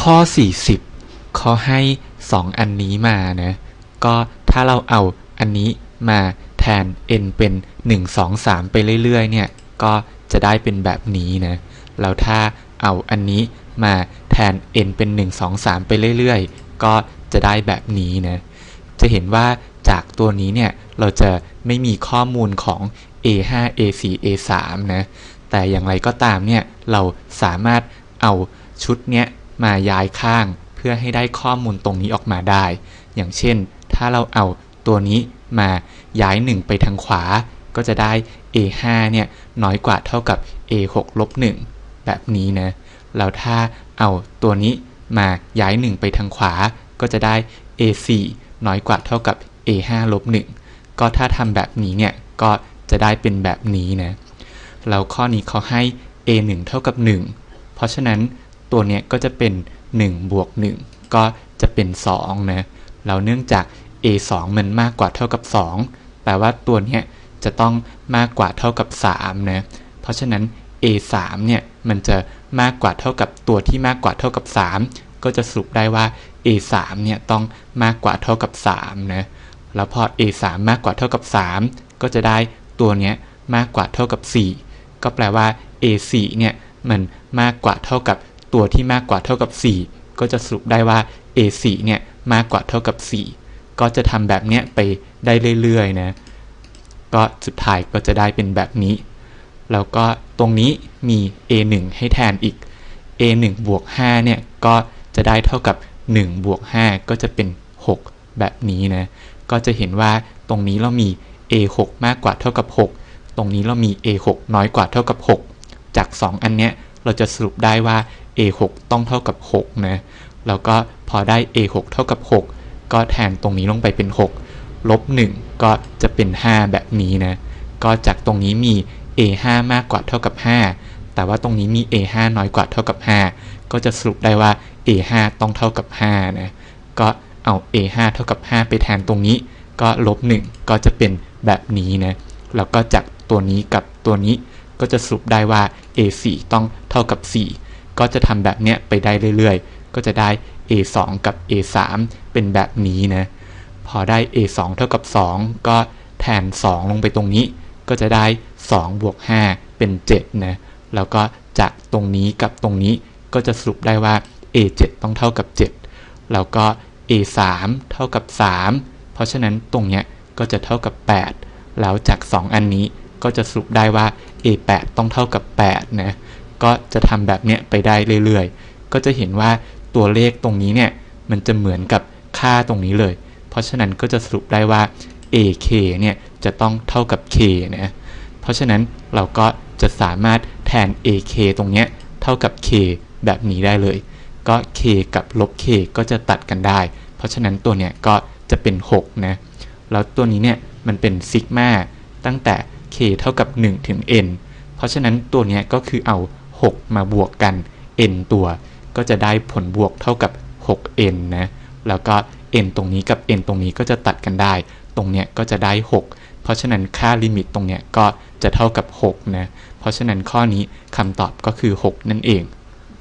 ข้อ 40เขาให้ 2 อันนี้มานะก็ถ้าเราเอาอันนี้มาแทน n เป็น 1 2 3 ไปเรื่อยๆ เนี่ย ก็จะได้เป็นแบบนี้นะ แล้วถ้าเอาอันนี้มาแทน n เป็น 1 2 3 ไปเรื่อยๆ ก็จะได้แบบนี้นะ จะเห็นว่าจากตัวนี้เนี่ย เราจะไม่มีข้อมูลของ a5 a4 a3 นะ แต่อย่างไรก็ตามเนี่ย เราสามารถเอาชุดเนี้ย มาย้ายข้างเพื่อให้ได้ข้อมูลตรงนี้ออกมาได้ อย่างเช่น ถ้าเราเอาตัวนี้มาย้าย 1 ไปทางขวา ก็จะได้ a5 เนี่ยน้อยกว่าเท่ากับ a6 ลบ1แบบนี้นะ แล้วถ้าเอาตัวนี้มาย้าย 1 ไปทางขวา ก็จะได้ a4 น้อยกว่าเท่ากับ a5 ลบ1ก็ถ้าทำแบบนี้เนี่ยก็จะได้เป็นแบบนี้นะ แล้วข้อนี้เขาให้ a1 เท่ากับ 1 เพราะฉะนั้น ตัวเนี้ยก็จะเป็น1บวก1ก็จะเป็น2นะแล้วเนื่องจาก a2 มันมากกว่าเท่ากับ 2 แปลว่าตัวเนี้ยจะต้องมากกว่าเท่ากับ3นะเพราะฉะนั้น a3 เนี่ยมันจะมากกว่าเท่ากับตัวที่มากกว่าเท่ากับ 3 ก็จะสรุปได้ว่า a3 เนี่ยต้องมากกว่าเท่ากับ3นะแล้วพอ a3 มากกว่าเท่ากับ 3 ก็จะได้ตัวเนี้ยมากกว่าเท่ากับ 4 ก็แปลว่า a4 เนี่ยมันมากกว่าเท่ากับ ตัวที่มากกว่าเท่ากับ 4 ก็จะสรุปได้ว่า a4 เนี่ยมากกว่าเท่ากับ 4 ก็จะทำแบบเนี้ยไปได้เรื่อยๆนะก็สุดท้ายก็จะได้เป็นแบบนี้ แล้วก็ตรงนี้มี a1 ให้แทนอีก a1 บวก5เนี่ยก็จะได้เท่ากับ1บวก5ก็จะเป็น 6 แบบนี้นะ ก็จะเห็นว่าตรงนี้เรามี a6 มากกว่าเท่ากับ 6 ตรงนี้เรามี a6 น้อยกว่าเท่ากับ 6 จาก 2 อันเนี้ย เราจะสรุปได้ว่า a6 ต้องเท่ากับ6นะแล้วก็พอได้ a6 เท่ากับ 6 ก็แทนตรงนี้ลงไปเป็น 6 ลบ 1 ก็จะเป็น 5 แบบนี้นะ ก็จากตรงนี้มี a5 มากกว่าเท่ากับ 5 แต่ว่าตรงนี้มี a5 น้อยกว่าเท่ากับ 5 ก็จะสรุปได้ว่า a5 ต้องเท่ากับ5นะก็เอา a5 เท่ากับ 5 ไปแทนตรงนี้ ก็ลบ 1 ก็จะเป็นแบบนี้นะ แล้วก็จากตัวนี้กับตัวนี้ ก็จะสรุปได้ว่า a4 ต้องเท่ากับ 4 ก็จะทำแบบเนี้ยไปได้เรื่อยๆ ก็จะได้ a2 กับ a3 เป็นแบบนี้นะ พอได้ a2 เท่ากับ 2 ก็แทน 2 ลงไปตรงนี้ ก็จะได้ 2 บวก 5 เป็น 7 นะ แล้วก็จากตรงนี้กับตรงนี้ก็จะสรุปได้ว่า a7 ต้องเท่ากับ 7 แล้วก็ a3 เท่ากับ 3 เพราะฉะนั้นตรงเนี้ยก็จะเท่ากับ 8 แล้วจาก 2 อันนี้ ก็จะสรุปได้ว่า a8 ต้องเท่ากับ8นะก็จะทำแบบเนี้ยไปได้เรื่อยๆ ก็จะเห็นว่าตัวเลขตรงนี้เนี่ยมันจะเหมือนกับค่าตรงนี้เลย เพราะฉะนั้นก็จะสรุปได้ว่า ak เนี่ยจะต้องเท่ากับ k นะเพราะฉะนั้นเราก็จะสามารถแทน ak ตรงเนี้ยเท่ากับ k แบบนี้ได้เลย ก็ k กับลบ k ก็จะตัดกันได้ เพราะฉะนั้นตัวเนี้ยก็จะเป็น 6 นะ แล้วตัวนี้เนี่ยมันเป็นซิกมาตั้งแต่ เท่ากับ 1 ถึง n เพราะฉะนั้นตัวนี้ก็คือเอา 6 มาบวกกัน n ตัว ก็จะได้ผลบวกเท่ากับ 6n นะ แล้วก็ n ตรงนี้กับ n ตรงนี้ก็จะตัดกันได้ ตรงเนี้ยก็จะได้ 6 เพราะฉะนั้นค่าลิมิตตรงเนี้ยก็จะเท่ากับ 6 นะ เพราะฉะนั้นข้อนี้คำตอบก็คือ 6 นั่นเอง